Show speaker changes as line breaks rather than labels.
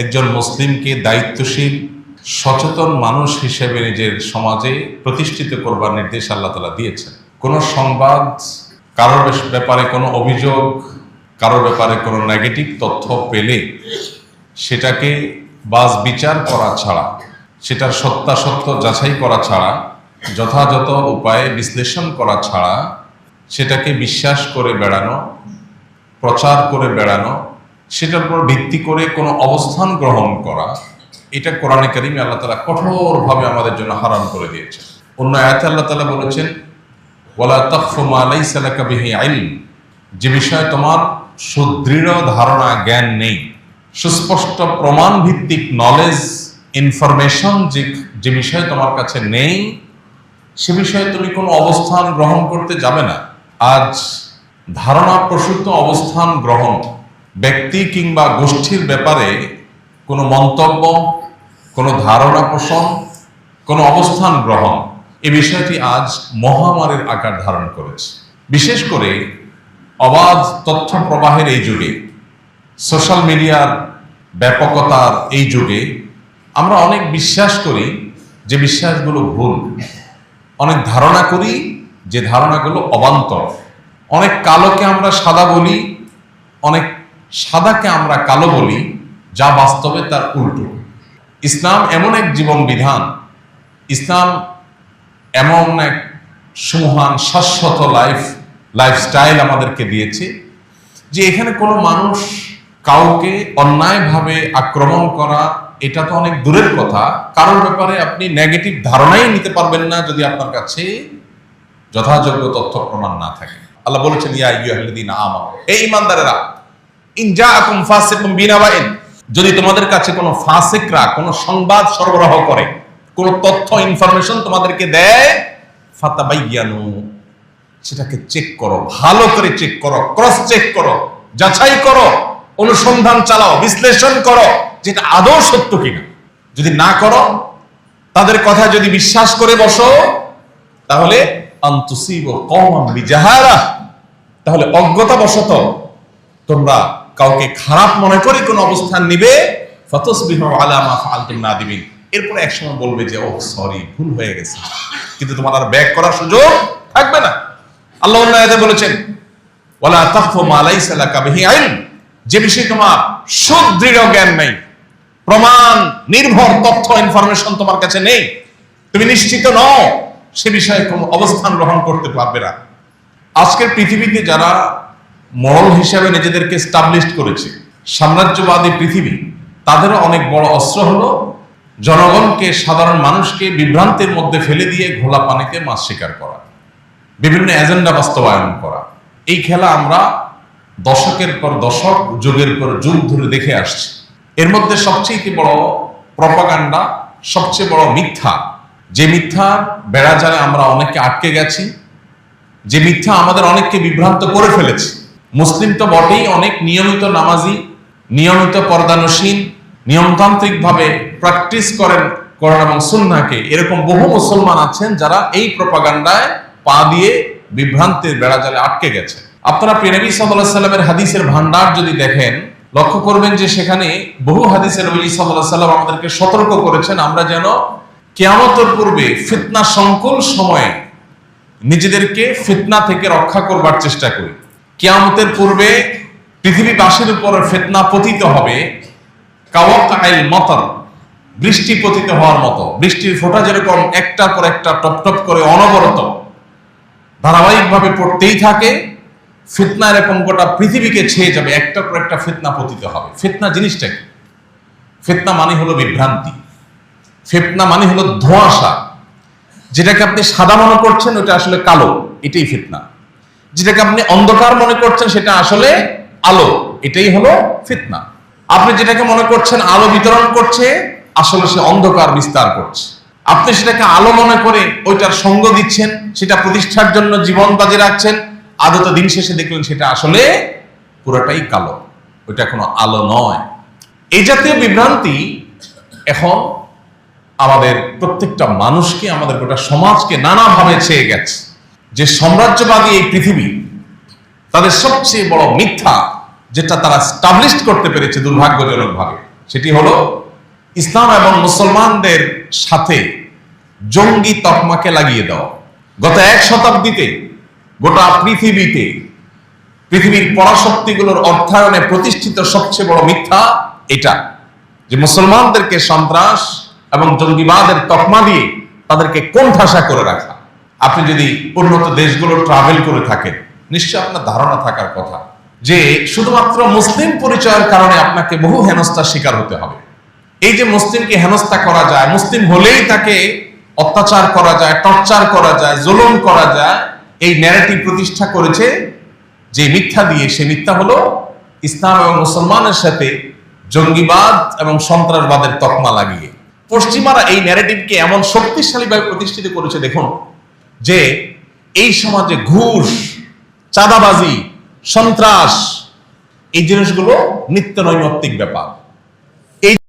একজন মুসলিমকে দায়িত্বশীল, সচেতন মানুষ হিসেবে নিজের সমাজে প্রতিষ্ঠিত করবার নির্দেশ আল্লাহ তালা দিয়েছেন। কোনো সংবাদ, কারোর ব্যাপারে কোনো অভিযোগ, কারোর ব্যাপারে কোনো নেগেটিভ তথ্য পেলে সেটাকে বাস বিচার করা ছাড়া, সেটার সত্যাসত্য যাচাই করা ছাড়া, যথাযথ উপায়ে বিশ্লেষণ করা ছাড়া, সেটাকে বিশ্বাস করে বেড়ানো, প্রচার করে বেড়ানো সেটার উপর ভিত্তি করে কোনো অবস্থান গ্রহণ করা, এটা কোরআনে কারিমে আল্লাহ তালা কঠোরভাবে আমাদের জন্য হারাম করে দিয়েছে অন্য আয়াতে আল্লাহ তালা বলেছেন, ওয়ালা তাকফু মা লাইসা লাকা বিহি ইলম যে বিষয়ে তোমার সুদৃঢ় ধারণা, জ্ঞান নেই। সুস্পষ্ট প্রমাণ ভিত্তিক নলেজ ইনফরমেশন যে যে বিষয়ে তোমার কাছে নেই, সে বিষয়ে তুমি কোনো অবস্থান গ্রহণ করতে যাবে না। আজ ধারণা প্রসূত অবস্থান গ্রহণ ব্যক্তি কিংবা গোষ্ঠীর ব্যাপারে কোনো মন্তব্য, কোনো ধারণা পোষণ, কোনো অবস্থান গ্রহণ এ বিষয়টি আজ মহামারীর আকার ধারণ করেছে। বিশেষ করে অবাধ তথ্য প্রবাহের এই যুগে, সোশ্যাল মিডিয়ার ব্যাপকতার এই যুগে আমরা অনেক বিশ্বাস করি যে বিশ্বাসগুলো ভুল। অনেক ধারণা করি যে ধারণাগুলো অবান্তর। অনেক কালোকে আমরা সাদা বলি, অনেক সাদাকে আমরা কালো বলি, যা বাস্তবে তার উল্টো। ইসলাম এমন এক জীবন বিধান ইসলাম এমন এক সুমহান, শাশ্বত লাইফ, লাইফস্টাইল আমাদেরকে দিয়েছে, যে এখানে কোনো মানুষ কাউকে অন্যায়ভাবে আক্রমণ করা, এটা তো অনেক দূরের কথা। কারোর ব্যাপারে আপনি নেগেটিভ ধারণাই নিতে পারবেন না যদি আপনার কাছে যথাযোগ্য তথ্য প্রমাণ না থাকে। আল্লাহ বলেছেন, ইয়া আইয়ুহাল্লাযীনা আমানু এই ঈমানদারেরা ইন জাআকুম ফাসিকুম যদি তোমাদের কাছে কোনো ফাসিকরা, কোনো সংবাদ সরবরাহ করে, কোনো তথ্য, ইনফরমেশন তোমাদেরকে দেয়, ফাতাবাইয়ানু, সেটাকে চেক করো, ভালো করে চেক করো, ক্রস চেক করো, যাচাই করো, অনুসন্ধান চালাও, বিশ্লেষণ করো, যেটা আদৌ সত্য কিনা। যদি না করো, তাদের কথা যদি বিশ্বাস করে বসো, তাহলে আন্তুসিব কম বিজাহারা, তাহলে অজ্ঞতা বশত তোমরা কাউকে খারাপ মনে করে কোন অবস্থান নিবে এরপরে একসময় বলবে যে ও সরি, ভুল হয়ে গেছে। কিন্তু তোমার আর ব্যাক করার সুযোগ থাকবে না। আল্লাহ বলেছেন যে বিষয়ে তোমার সুদৃঢ় জ্ঞান নেই, প্রমাণ, নির্ভর তথ্য, ইনফরমেশন তোমার কাছে নেই, তুমি নিশ্চিত নও, সে বিষয়ে কোনো অবস্থান গ্রহণ করতে পারবে না। আজকের পৃথিবীতে যারা মরল হিসাবে নিজেদেরকে স্টাবলিশ করেছে। সাম্রাজ্যবাদী পৃথিবী, তাদেরও অনেক বড় অস্ত্র হলো। জনগণকে, সাধারণ মানুষকে বিভ্রান্তের মধ্যে ফেলে দিয়ে ঘোলা পানিতে মাছ শিকার করা, বিভিন্ন এজেন্ডা বাস্তবায়ন করা। এই খেলা আমরা দশকের পর দশক, যুগের পর যুগ ধরে দেখে আসছি। এর মধ্যে সবচেয়ে বড় প্রপাগান্ডা সবচেয়ে বড় মিথ্যা, যে মিথ্যা বেড়া জালে আমরা অনেককে আটকে গেছি, যে মিথ্যা আমাদের অনেককে বিভ্রান্ত করে ফেলেছে। মুসলিম তো বটেই অনেক নিয়মিত নামাজি, নিয়মিত পর্দানসীন নিয়মতান্ত্রিক ভাবে প্র্যাকটিস করেন কোরআন এবং সুন্নাহকে। এরকম বহু মুসলমান আছেন যারা এই প্রপাগান্ডায় পা দিয়ে বিভ্রান্তের বেড়াজালে আটকে গেছে। আপনারা প্রেনবী সাল্লাহ সাল্লামের হাদিসের ভান্ডার যদি দেখেন, লক্ষ্য করবেন যে সেখানে বহু হাদিসের নবী সাল্লাহ সাল্লাম আমাদেরকে সতর্ক করেছেন, আমরা যেন কেয়ামতের পূর্বে ফিতনা সংকুল সময়ে নিজেদেরকে ফিতনা থেকে রক্ষা করবার চেষ্টা করি। কিয়ামতের পূর্বে পৃথিবীবাসীর উপর ফিতনা পতিত হবে। কাওয়াক আইল মতন বৃষ্টি পতিত হওয়ার মতো। বৃষ্টির ফোঁটা যেরকম একটার পর একটা টপ টপ করে অনবরত ধারাবাহিকভাবে পড়তেই থাকে, ফিতনা এরকম গোটা পৃথিবীকে ছেয়ে যাবে, একটার পর একটা ফিতনা পতিত হবে। ফিতনা জিনিসটা কি? ফিতনা মানে হলো বিভ্রান্তি। ফিতনা মানে হলো ধোঁয়াশা। যেটাকে আপনি সাদা মনে করছেন, ওটা আসলে কালো। এটাই ফিতনা। যেটাকে আপনি অন্ধকার মনে করছেন, সেটা আসলে আলো। এটাই হলো ফিতনা। আপনি যেটাকে মনে করছেন আলো বিতরণ করছে, আসলে সে অন্ধকার বিস্তার করছে। আপনি সেটাকে আলো মনে করে ওইটার সঙ্গ দিচ্ছেন, সেটা প্রতিষ্ঠার জন্য জীবন বাজে রাখছেন, আদত দিন শেষে দেখলেন সেটা আসলে পুরোটাই কালো। ওইটা কোনো আলো নয়। এই জাতীয় বিভ্রান্তি এখন আমাদের প্রত্যেকটা মানুষকে, আমাদের গোটা সমাজকে নানাভাবে ছেয়ে গেছে। যে সাম্রাজ্যবাদী এই পৃথিবী, তাদের সবচেয়ে বড় মিথ্যা যেটা তারা স্টাবলিশ করতে পেরেছে দুর্ভাগ্যজনক ভাবে সেটি হলো ইসলাম এবং মুসলমানদের সাথে জঙ্গি তকমাকে লাগিয়ে দেওয়া। গত এক শতাব্দীতে গোটা পৃথিবীতে পৃথিবীর পরাশক্তিগুলোর অর্থায়নে প্রতিষ্ঠিত সবচেয়ে বড় মিথ্যা এটা, যে মুসলমানদেরকে সন্ত্রাস এবং জঙ্গিবাদের তকমা দিয়ে তাদেরকে কোন কোণঠাসা করে রাখা। আপনি যদি উন্নত দেশগুলো ট্রাভেল করে থাকেন নিশ্চয় আপনার ধারণা থাকার কথা যে শুধুমাত্র মুসলিম পরিচয়ের কারণে আপনাকে বহু হেনস্থার শিকার হতে হবে। এই যে মুসলিমকে হেনস্থা করা যায়, মুসলিম হলেই তাকে অত্যাচার করা যায়, টর্চার করা যায়, জুলুম করা যায়, এই ন্যারেটিভ প্রতিষ্ঠা করেছে যে মিথ্যা দিয়ে, সে মিথ্যা হলো ইসলাম এবং মুসলমানের সাথে জঙ্গিবাদ এবং সন্ত্রাসবাদের তকমা লাগিয়ে। পশ্চিমারা এই ন্যারেটিভকে এমন শক্তিশালীভাবে প্রতিষ্ঠিত করেছে, দেখুন যে এই সমাজে ঘুষ চাঁদাবাজি সন্ত্রাস এই জিনিসগুলো নিত্য নৈমিত্তিক ব্যাপার।